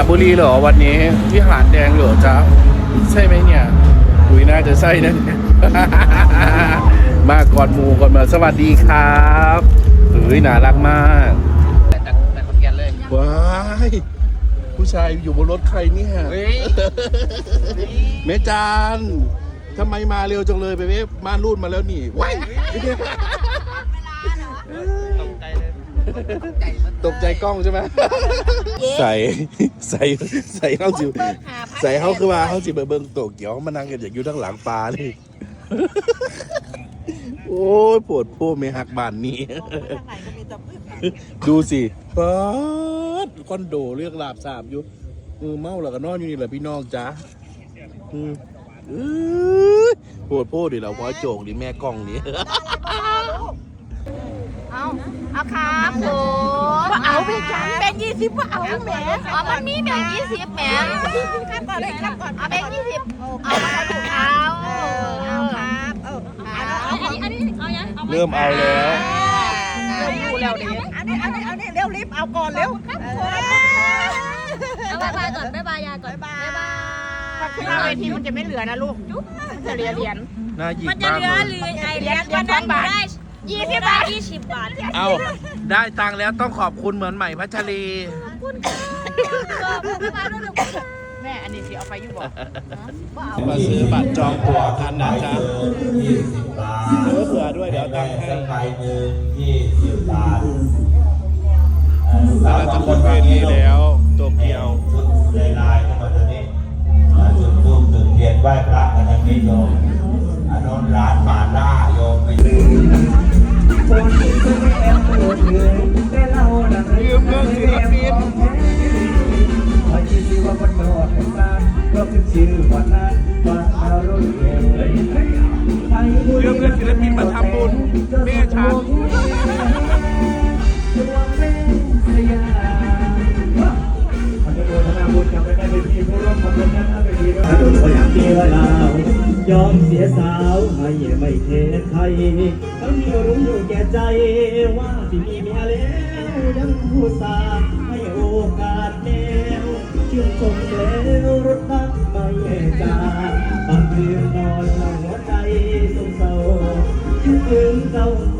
ระบุรีเหรอวันนี้วิหารแดงเหรอจ๊ะใช่ไหมเนี่ยอุยน่าจะใช่นะเนี่ยมาก่อนหมูก่อนมาสวัสดีครับเฮ้ยน่ารักมากแต่แต่คนแก่นเลยว้ายผู้ชายอยู่บนรถใครเนี่ยเฮ้ยเมจานทำไมมาเร็วจังเลยไปเว้ยม่านรูดมาแล้วนี่ว้ายตกใจเลย ตกใจมันตกใจกล้องใช่ไหมใส่ใส่ใส่เข้าจิใส่เข้าคือว่าเข้าจิไปเบิ่งโตเกียวมานั่งกันอย่างอยู่ทั้งหลังปลาเลยโอ้ยปวดพวกเมหักบานนี้ ดูสิป๊าดคอนโดเรียกลาบสาบอยู่เออเมาแล้วก็นอนอยู่นี่แหละพี่น้องจ้าอืมเอ้ยปวดโพดดิเราพอโจกดิแม่กล้องนี่ เอาเอาครับผมเอาไปจังแบงค์ยี่สิบว่าเอาแหมอ๋อมันมีแบงค์ยี่สิบแหมข้ามก่อนเลยข้ามก่อนเอาแบงค์ยี่สิบเอามาถูกเอาเอาครับเอออันนี้อันนี้เอายังเอาเริ่มเอาแล้วอยู่แล้วดิอันนี้อันนี้อันนี้เร็วรีบเอาก่อนเร็วครับเอาบายบายก่อนบายบายยาก่อนบายบายถ้าขึ้นมาเวทีมันจะไม่เหลือนะลูกมันจะเหลือเหรียญน่าหยิบมันจะมากเหลืเลอยเหลือไอ้เหรียญวันนั้นได้ ยี่สิบบาทยี่สิบบาทเอาได้ตังค์แล้วต้องขอบคุณเหมือนใหม่พัชรีแม่อันนี้สิเอาไปอยู่บ่มาซื้อบัตรจองตั๋วกันนะจ๊ะยี่สิบบาทเผื่อเผื่อด้วยเดี๋ยวตังค์ให้สักใบหนึ่งยี่สิบบาทเราจะหมดเวทีแล้วโตเกียวชุดลายๆกันมาตอนนี้มาจุดทูบจุดเทียนไหว้พระกันทั้งนี้โยมอานนท์ร้าน ยอมเสียสาวให้ไม่เทไทยทั้งที่รู้อยู่แก่ใจว่าที่มีเมียแล้วยังผู้สาให้โอกาสแล้วชื่นชมแล้วรถนักไม่จาบางคืนนอนหลังหัวใจสงเศร้าคิดถึงเจ้านอมียก็